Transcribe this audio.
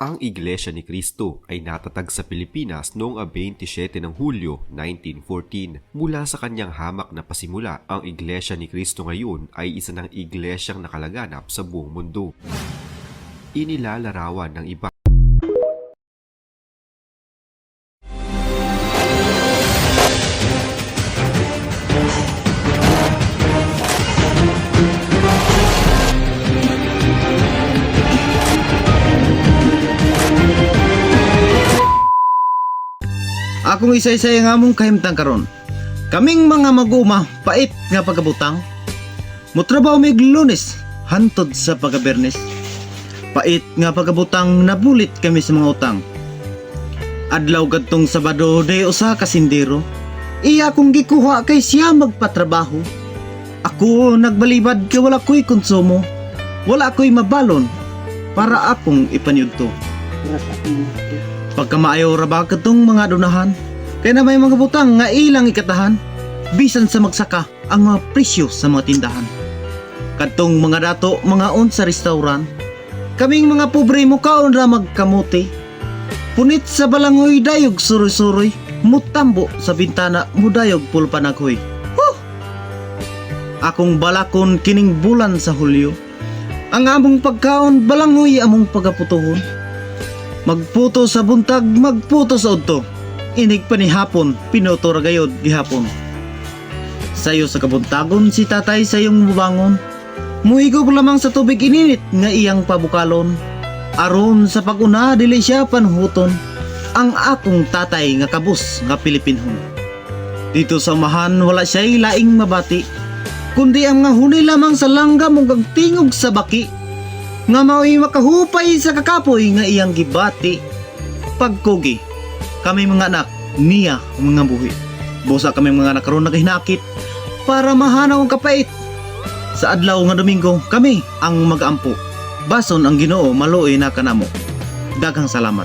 Ang Iglesia ni Cristo ay natatag sa Pilipinas noong 27 ng Hulyo 1914. Mula sa kanyang hamak na pasimula, ang Iglesia ni Cristo ngayon ay isa ng iglesyang nakalaganap sa buong mundo. Inilalarawan ng iba Akong isa-isa nga mong kahimtang karon. Kaming mga maguma, pait nga pagkabutang. Mutrabaho mig lunes, hantod sa pagkabernes. Pait nga pagkabutang, nabulit kami sa mga utang. Adlaw gadtong Sabado, day usa ka sindero. Iya kong gikuha kay siya magpatrabaho. Ako nagbalibad kay wala ko'y konsumo. Wala ko'y mabalon para akong ipanyudto. Pagkamaayo ra ba katong mga dunahan? Kaya na may mga butang nga ilang ikatahan. Bisan sa magsaka ang mga presyo sa mga tindahan. Katong mga dato, mga on sa restaurant. Kaming mga pobre mo kaon ra magkamuti. Punit sa balangoy dayog suroy-suroy. Mutambo sa bintana mudayog pulpanaghoy. Huh! Akong balakon kining bulan sa Hulyo. Ang among pagkaon balangoy among pagaputuhon. Magputo sa buntag, magputo sa udto. Inig pa ni hapon, pinoto ra gayod gihapon. Sayo sa kabuntagon si tatay sayong mubangon. Muhigog lamang sa tubig ininit nga iyang pabukalon. Aron sa paguna dili siya panhuton. Ang akong tatay nga kabus nga Pilipinhon. Dito sa umahan wala siya'y laing mabati. Kundi ang nga huni lamang sa langgam ug tingog sa baki nga mao'y makahupay sa kakapoy nga iyang gibati. Pagkugi, kami mga anak, niya mga buhi. Busa kami mga anak karon nagahinakit para mahanaw ang kapait. Sa adlaw nga Domingo, kami ang mag-ampo. Bason ang Ginoo maluoy na kanamo. Daghang salamat.